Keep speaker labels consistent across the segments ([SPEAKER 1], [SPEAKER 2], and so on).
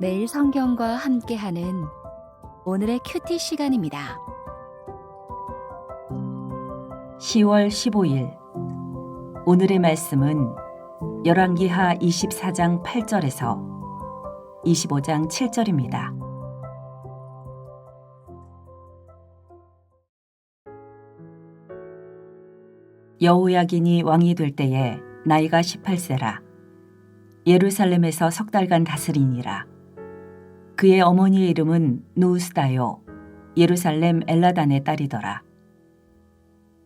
[SPEAKER 1] 매일 성경과 함께하는 오늘의 큐티 시간입니다.
[SPEAKER 2] 10월 15일 오늘의 말씀은 열왕기하 24장 8절에서 25장 7절입니다. 여호야긴이 왕이 될 때에 나이가 18세라 예루살렘에서 석 달간 다스리니라 그의 어머니의 이름은 누우스다요 예루살렘 엘라단의 딸이더라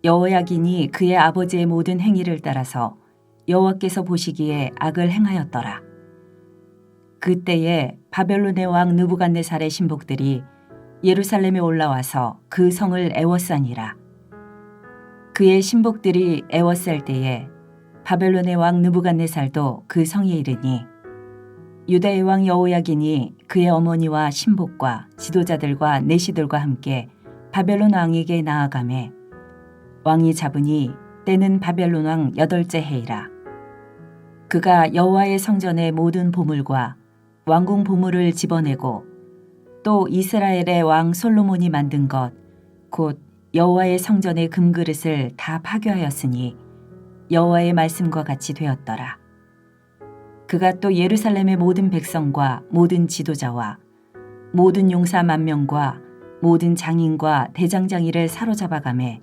[SPEAKER 2] 여호야긴이 그의 아버지의 모든 행위를 따라서 여호와께서 보시기에 악을 행하였더라. 그때에 바벨론의 왕 느부갓네살의 신복들이 예루살렘에 올라와서 그 성을 애워싸니라. 그의 신복들이 애워쌀 때에 바벨론의 왕 느부갓네살도 그 성에 이르니 유다의 왕 여호야긴이 그의 어머니와 신복과 지도자들과 내시들과 함께 바벨론 왕에게 나아가매 왕이 잡으니 때는 바벨론 왕 여덟째 해이라. 그가 여호와의 성전의 모든 보물과 왕궁 보물을 집어내고 또 이스라엘의 왕 솔로몬이 만든 것 곧 여호와의 성전의 금그릇을 다 파괴하였으니 여호와의 말씀과 같이 되었더라. 그가 또 예루살렘의 모든 백성과 모든 지도자와 모든 용사 만 명과 모든 장인과 대장장이를 사로잡아 가매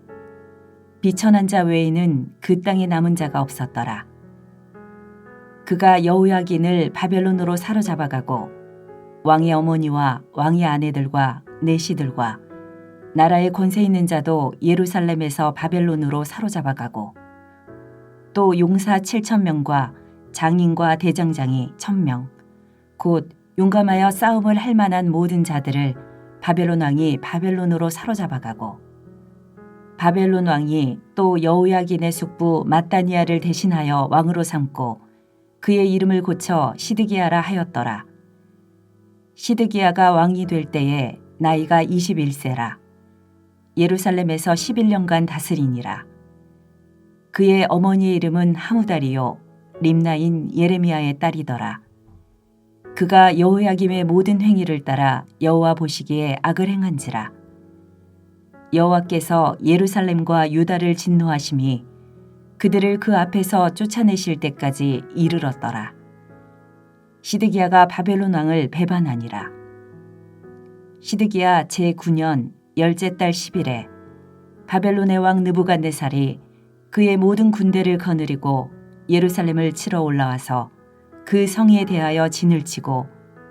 [SPEAKER 2] 비천한 자 외에는 그 땅에 남은 자가 없었더라. 그가 여호야긴을 바벨론으로 사로잡아 가고 왕의 어머니와 왕의 아내들과 내시들과 나라의 권세 있는 자도 예루살렘에서 바벨론으로 사로잡아 가고 또 용사 7천 명과 장인과 대장장이 1,000명 곧 용감하여 싸움을 할 만한 모든 자들을 바벨론 왕이 바벨론으로 사로잡아가고 바벨론 왕이 또 여호야긴의 숙부 마따니아를 대신하여 왕으로 삼고 그의 이름을 고쳐 시드기야라 하였더라. 시드기야가 왕이 될 때에 나이가 21세라. 예루살렘에서 11년간 다스리니라. 그의 어머니의 이름은 하무다리요 림나인 예레미야의 딸이더라. 그가 여호야김의 모든 행위를 따라 여호와 보시기에 악을 행한지라. 여호와께서 예루살렘과 유다를 진노하심이 그들을 그 앞에서 쫓아내실 때까지 이르렀더라. 시드기야가 바벨론 왕을 배반하니라. 시드기야 제9년 열째 달 10일에 바벨론의 왕 느부갓네살이 그의 모든 군대를 거느리고 예루살렘을 치러 올라와서 그 성에 대하여 진을 치고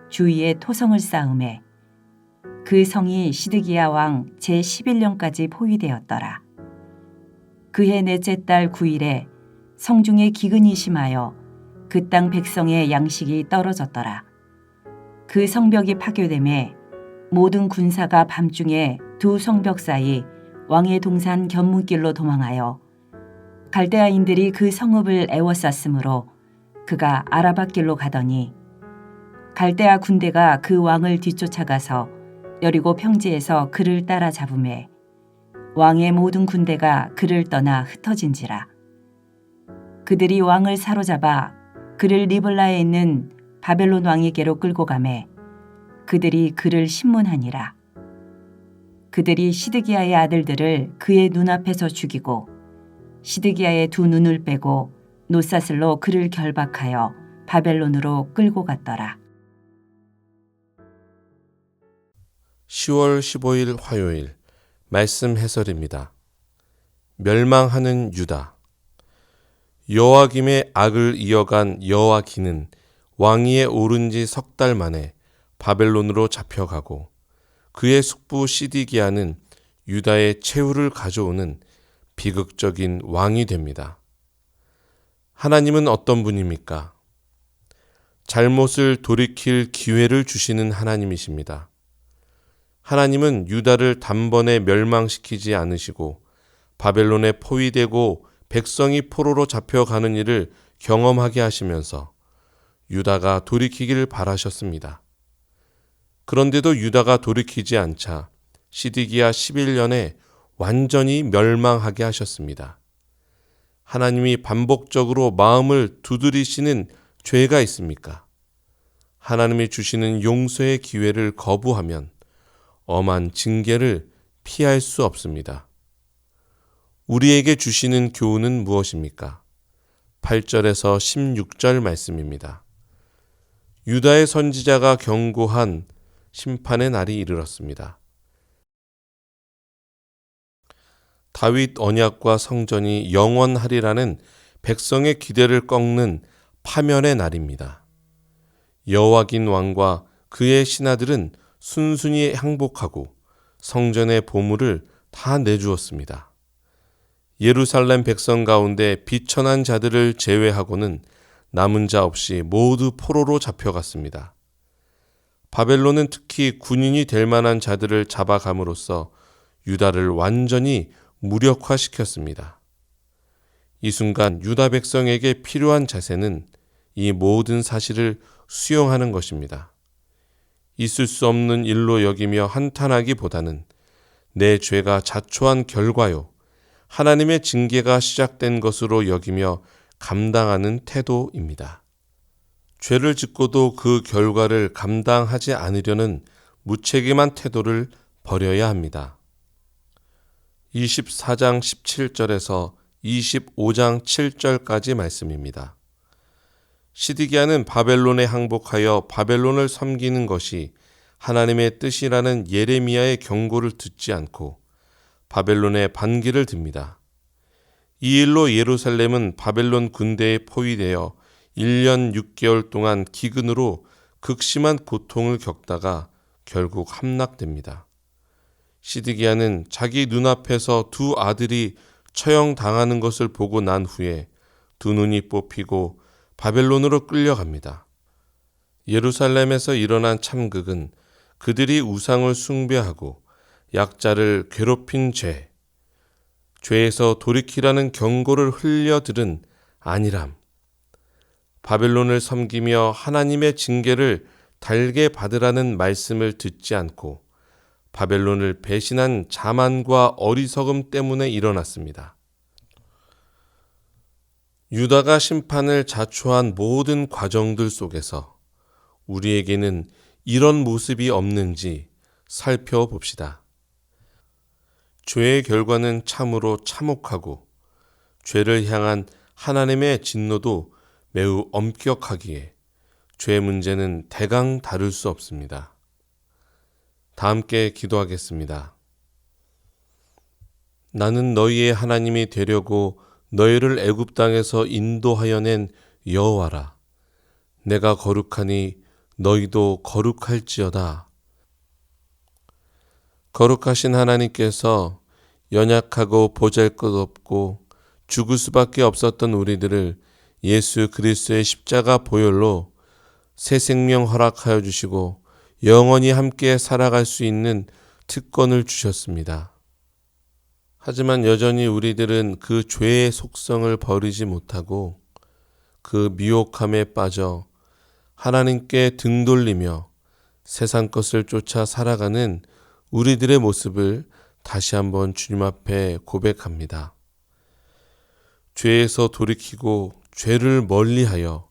[SPEAKER 2] 주위에 토성을 쌓음에 그 성이 시드기야 왕 제11년까지 포위되었더라. 그해 넷째 달 9일에 성중에 기근이 심하여 그 땅 백성의 양식이 떨어졌더라. 그 성벽이 파괴됨에 모든 군사가 밤중에 두 성벽 사이 왕의 동산 견문길로 도망하여 갈대아인들이 그 성읍을 애워쌌으므로 그가 아라바 길로 가더니 갈대아 군대가 그 왕을 뒤쫓아가서 여리고 평지에서 그를 따라잡음에 왕의 모든 군대가 그를 떠나 흩어진지라. 그들이 왕을 사로잡아 그를 리블라에 있는 바벨론 왕에게로 끌고 가매 그들이 그를 신문하니라. 그들이 시드기야의 아들들을 그의 눈앞에서 죽이고 시드기야의 두 눈을 빼고 노사슬로 그를 결박하여 바벨론으로 끌고 갔더라
[SPEAKER 3] 10월 15일 화요일 말씀 해설입니다. 멸망하는 유다 여호와김의 악을 이어간 여호와기는 왕위에 오른 지 석 달 만에 바벨론으로 잡혀가고 그의 숙부 시디기야는 유다의 최후를 가져오는 비극적인 왕이 됩니다. 하나님은 어떤 분입니까? 잘못을 돌이킬 기회를 주시는 하나님이십니다. 하나님은 유다를 단번에 멸망시키지 않으시고 바벨론에 포위되고 백성이 포로로 잡혀가는 일을 경험하게 하시면서 유다가 돌이키기를 바라셨습니다. 그런데도 유다가 돌이키지 않자 시디기야 11년에 완전히 멸망하게 하셨습니다. 하나님이 반복적으로 마음을 두드리시는 죄가 있습니까? 하나님이 주시는 용서의 기회를 거부하면 엄한 징계를 피할 수 없습니다. 우리에게 주시는 교훈은 무엇입니까? 8절에서 16절 말씀입니다. 유다의 선지자가 경고한 심판의 날이 이르렀습니다. 다윗 언약과 성전이 영원하리라는 백성의 기대를 꺾는 파멸의 날입니다. 여호와긴 왕과 그의 신하들은 순순히 항복하고 성전의 보물을 다 내주었습니다. 예루살렘 백성 가운데 비천한 자들을 제외하고는 남은 자 없이 모두 포로로 잡혀갔습니다. 바벨론은 특히 군인이 될 만한 자들을 잡아감으로써 유다를 완전히 무력화시켰습니다. 이 순간 유다 백성에게 필요한 자세는 이 모든 사실을 수용하는 것입니다. 있을 수 없는 일로 여기며 한탄하기보다는 내 죄가 자초한 결과요. 하나님의 징계가 시작된 것으로 여기며 감당하는 태도입니다. 죄를 짓고도 그 결과를 감당하지 않으려는 무책임한 태도를 버려야 합니다. 24장 17절에서 25장 7절까지 말씀입니다. 시디기아는 바벨론에 항복하여 바벨론을 섬기는 것이 하나님의 뜻이라는 예레미야의 경고를 듣지 않고 바벨론에 반기를 듭니다. 이 일로 예루살렘은 바벨론 군대에 포위되어 1년 6개월 동안 기근으로 극심한 고통을 겪다가 결국 함락됩니다. 시드기야는 자기 눈앞에서 두 아들이 처형당하는 것을 보고 난 후에 두 눈이 뽑히고 바벨론으로 끌려갑니다. 예루살렘에서 일어난 참극은 그들이 우상을 숭배하고 약자를 괴롭힌 죄, 죄에서 돌이키라는 경고를 흘려 들은 안일함, 바벨론을 섬기며 하나님의 징계를 달게 받으라는 말씀을 듣지 않고 바벨론을 배신한 자만과 어리석음 때문에 일어났습니다. 유다가 심판을 자초한 모든 과정들 속에서 우리에게는 이런 모습이 없는지 살펴봅시다. 죄의 결과는 참으로 참혹하고 죄를 향한 하나님의 진노도 매우 엄격하기에 죄 문제는 대강 다룰 수 없습니다. 다 함께 기도하겠습니다. 나는 너희의 하나님이 되려고 너희를 애굽 땅에서 인도하여 낸 여호와라. 내가 거룩하니 너희도 거룩할지어다. 거룩하신 하나님께서 연약하고 보잘것없고 죽을 수밖에 없었던 우리들을 예수 그리스도의 십자가 보혈로 새 생명 허락하여 주시고 영원히 함께 살아갈 수 있는 특권을 주셨습니다. 하지만 여전히 우리들은 그 죄의 속성을 버리지 못하고 그 미혹함에 빠져 하나님께 등 돌리며 세상 것을 쫓아 살아가는 우리들의 모습을 다시 한번 주님 앞에 고백합니다. 죄에서 돌이키고 죄를 멀리하여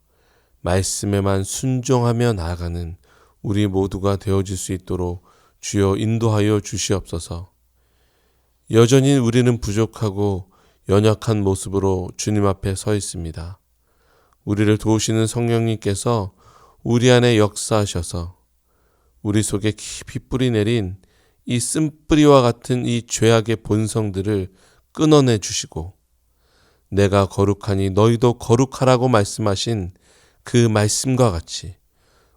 [SPEAKER 3] 말씀에만 순종하며 나아가는 우리 모두가 되어질 수 있도록 주여 인도하여 주시옵소서. 여전히 우리는 부족하고 연약한 모습으로 주님 앞에 서 있습니다. 우리를 도우시는 성령님께서 우리 안에 역사하셔서 우리 속에 깊이 뿌리 내린 이 쓴뿌리와 같은 이 죄악의 본성들을 끊어내 주시고 내가 거룩하니 너희도 거룩하라고 말씀하신 그 말씀과 같이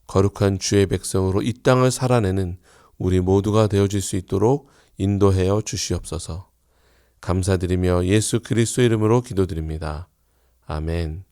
[SPEAKER 3] 거룩한 주의 백성으로 이 땅을 살아내는 우리 모두가 되어질 수 있도록 인도하여 주시옵소서. 감사드리며 예수 그리스도 이름으로 기도드립니다. 아멘.